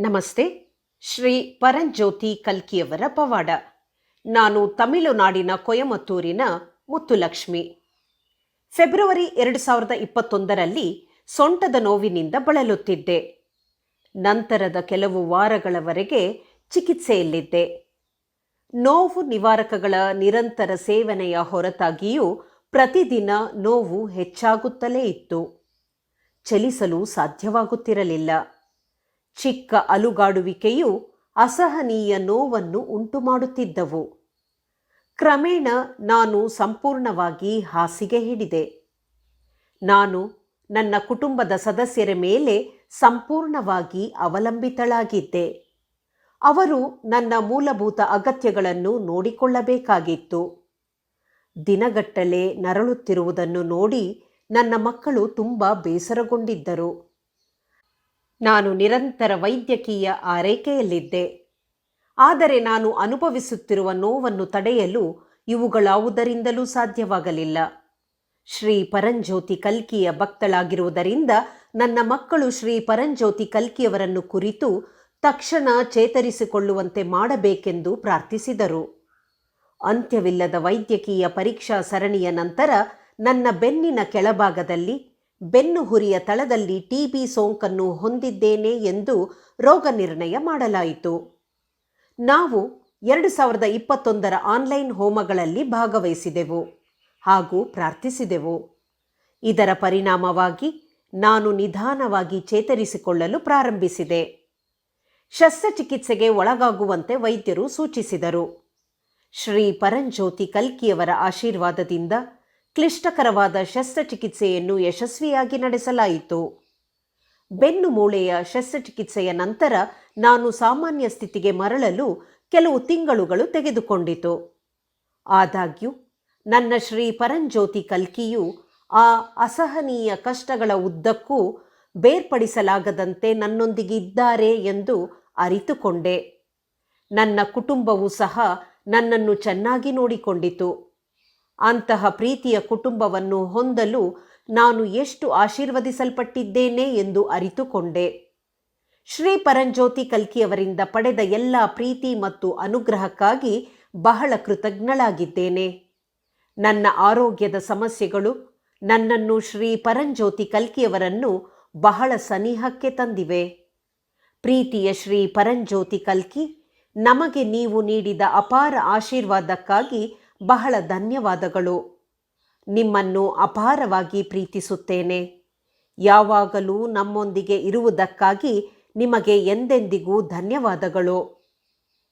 ನಮಸ್ತೆ, ಶ್ರೀ ಪರಂಜ್ಯೋತಿ ಕಲ್ಕಿಯವರ ಪವಾಡ. ನಾನು ತಮಿಳುನಾಡಿನ ಕೊಯಮತ್ತೂರಿನ ಮುತ್ತುಲಕ್ಷ್ಮಿ. ಫೆಬ್ರವರಿ ಎರಡು ಸಾವಿರದ ಇಪ್ಪತ್ತೊಂದರಲ್ಲಿ ಸೊಂಟದ ನೋವಿನಿಂದ ಬಳಲುತ್ತಿದ್ದೆ. ನಂತರದ ಕೆಲವು ವಾರಗಳವರೆಗೆ ಚಿಕಿತ್ಸೆಯಲ್ಲಿದ್ದೆ. ನೋವು ನಿವಾರಕಗಳ ನಿರಂತರ ಸೇವನೆಯ ಹೊರತಾಗಿಯೂ ಪ್ರತಿದಿನ ನೋವು ಹೆಚ್ಚಾಗುತ್ತಲೇ ಇತ್ತು. ಚಲಿಸಲು ಸಾಧ್ಯವಾಗುತ್ತಿರಲಿಲ್ಲ. ಚಿಕ್ಕ ಅಲುಗಾಡುವಿಕೆಯು ಅಸಹನೀಯ ನೋವನ್ನು ಉಂಟುಮಾಡುತ್ತಿದ್ದವು. ಕ್ರಮೇಣ ನಾನು ಸಂಪೂರ್ಣವಾಗಿ ಹಾಸಿಗೆ ಹಿಡಿದೆ. ನಾನು ನನ್ನ ಕುಟುಂಬದ ಸದಸ್ಯರ ಮೇಲೆ ಸಂಪೂರ್ಣವಾಗಿ ಅವಲಂಬಿತಳಾಗಿದ್ದೆ. ಅವರು ನನ್ನ ಮೂಲಭೂತ ಅಗತ್ಯಗಳನ್ನು ನೋಡಿಕೊಳ್ಳಬೇಕಾಗಿತ್ತು. ದಿನಗಟ್ಟಲೆ ನರಳುತ್ತಿರುವುದನ್ನು ನೋಡಿ ನನ್ನ ಮಕ್ಕಳು ತುಂಬ ಬೇಸರಗೊಂಡಿದ್ದರು. ನಾನು ನಿರಂತರ ವೈದ್ಯಕೀಯ ಆರೈಕೆಯಲ್ಲಿದ್ದೆ ಆದರೆ ನಾನು ಅನುಭವಿಸುತ್ತಿರುವ ನೋವನ್ನು ತಡೆಯಲು ಇವುಗಳಾವುದರಿಂದಲೂ ಸಾಧ್ಯವಾಗಲಿಲ್ಲ. ಶ್ರೀ ಪರಂಜ್ಯೋತಿ ಕಲ್ಕಿಯ ಭಕ್ತಳಾಗಿರುವುದರಿಂದ ನನ್ನ ಮಕ್ಕಳು ಶ್ರೀ ಪರಂಜ್ಯೋತಿ ಕಲ್ಕಿಯವರನ್ನು ಕುರಿತು ತಕ್ಷಣ ಚೇತರಿಸಿಕೊಳ್ಳುವಂತೆ ಮಾಡಬೇಕೆಂದು ಪ್ರಾರ್ಥಿಸಿದರು. ಅಂತ್ಯವಿಲ್ಲದ ವೈದ್ಯಕೀಯ ಪರೀಕ್ಷಾ ಸರಣಿಯ ನಂತರ ನನ್ನ ಬೆನ್ನಿನ ಕೆಳಭಾಗದಲ್ಲಿ ಬೆನ್ನು ಹುರಿಯ ತಳದಲ್ಲಿ ಟಿಬಿ ಸೋಂಕನ್ನು ಹೊಂದಿದ್ದೇನೆ ಎಂದು ರೋಗ ನಿರ್ಣಯ ಮಾಡಲಾಯಿತು. ನಾವು ಎರಡು ಸಾವಿರದ ಇಪ್ಪತ್ತೊಂದರ ಆನ್ಲೈನ್ ಹೋಮಗಳಲ್ಲಿ ಭಾಗವಹಿಸಿದೆವು ಹಾಗೂ ಪ್ರಾರ್ಥಿಸಿದೆವು. ಇದರ ಪರಿಣಾಮವಾಗಿ ನಾನು ನಿಧಾನವಾಗಿ ಚೇತರಿಸಿಕೊಳ್ಳಲು ಪ್ರಾರಂಭಿಸಿದೆ. ಶಸ್ತ್ರಚಿಕಿತ್ಸೆಗೆ ಒಳಗಾಗುವಂತೆ ವೈದ್ಯರು ಸೂಚಿಸಿದರು. ಶ್ರೀ ಪರಂಜ್ಯೋತಿ ಕಲ್ಕಿಯವರ ಆಶೀರ್ವಾದದಿಂದ ಕ್ಲಿಷ್ಟಕರವಾದ ಶಸ್ತ್ರಚಿಕಿತ್ಸೆಯನ್ನು ಯಶಸ್ವಿಯಾಗಿ ನಡೆಸಲಾಯಿತು. ಬೆನ್ನು ಮೂಳೆಯ ಶಸ್ತ್ರಚಿಕಿತ್ಸೆಯ ನಂತರ ನಾನು ಸಾಮಾನ್ಯ ಸ್ಥಿತಿಗೆ ಮರಳಲು ಕೆಲವು ತಿಂಗಳುಗಳು ತೆಗೆದುಕೊಂಡಿತು. ಆದಾಗ್ಯೂ, ನನ್ನ ಶ್ರೀ ಪರಂಜ್ಯೋತಿ ಕಲ್ಕಿಯು ಆ ಅಸಹನೀಯ ಕಷ್ಟಗಳ ಉದ್ದಕ್ಕೂ ಬೇರ್ಪಡಿಸಲಾಗದಂತೆ ನನ್ನೊಂದಿಗೆ ಇದ್ದಾರೆ ಎಂದು ಅರಿತುಕೊಂಡೆ. ನನ್ನ ಕುಟುಂಬವೂ ಸಹ ನನ್ನನ್ನು ಚೆನ್ನಾಗಿ ನೋಡಿಕೊಂಡಿತು. ಅಂತಹ ಪ್ರೀತಿಯ ಕುಟುಂಬವನ್ನು ಹೊಂದಲು ನಾನು ಎಷ್ಟು ಆಶೀರ್ವದಿಸಲ್ಪಟ್ಟಿದ್ದೇನೆ ಎಂದು ಅರಿತುಕೊಂಡೆ. ಶ್ರೀ ಪರಂಜ್ಯೋತಿ ಕಲ್ಕಿಯವರಿಂದ ಪಡೆದ ಎಲ್ಲ ಪ್ರೀತಿ ಮತ್ತು ಅನುಗ್ರಹಕ್ಕಾಗಿ ಬಹಳ ಕೃತಜ್ಞಳಾಗಿದ್ದೇನೆ. ನನ್ನ ಆರೋಗ್ಯದ ಸಮಸ್ಯೆಗಳು ನನ್ನನ್ನು ಶ್ರೀ ಪರಂಜ್ಯೋತಿ ಕಲ್ಕಿಯವರನ್ನು ಬಹಳ ಸನಿಹಕ್ಕೆ ತಂದಿವೆ. ಪ್ರೀತಿಯ ಶ್ರೀ ಪರಂಜ್ಯೋತಿ ಕಲ್ಕಿ, ನಮಗೆ ನೀವು ನೀಡಿದ ಅಪಾರ ಆಶೀರ್ವಾದಕ್ಕಾಗಿ ಬಹಳ ಧನ್ಯವಾದಗಳು. ನಿಮ್ಮನ್ನು ಅಪಾರವಾಗಿ ಪ್ರೀತಿಸುತ್ತೇನೆ. ಯಾವಾಗಲೂ ನಮ್ಮೊಂದಿಗೆ ಇರುವುದಕ್ಕಾಗಿ ನಿಮಗೆ ಎಂದೆಂದಿಗೂ ಧನ್ಯವಾದಗಳು.